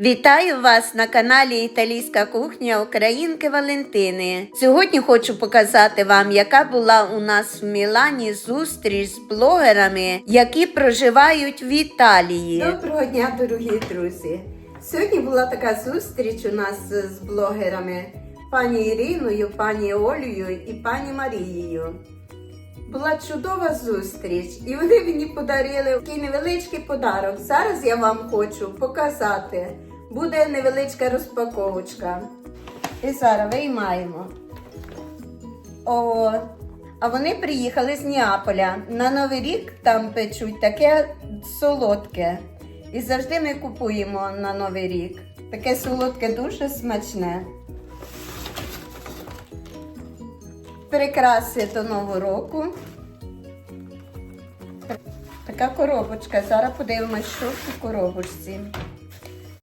Вітаю вас на каналі Італійська кухня Українки Валентини. Сьогодні хочу показати вам, яка була у нас в Мілані зустріч з блогерами, які проживають в Італії. Доброго дня, дорогі друзі! Сьогодні була така зустріч у нас з блогерами пані Іриною, пані Олею і пані Марією. Була чудова зустріч, і вони мені подарили такий невеличкий подарок. Зараз я вам хочу показати. Буде невеличка розпаковочка. І зараз виймаємо. О, а вони приїхали з Неаполя. На Новий рік там печуть таке солодке. І завжди ми купуємо на Новий рік. Таке солодке дуже смачне. Прикраси до Нового року. Така коробочка. Зараз подивимось, що в коробочці.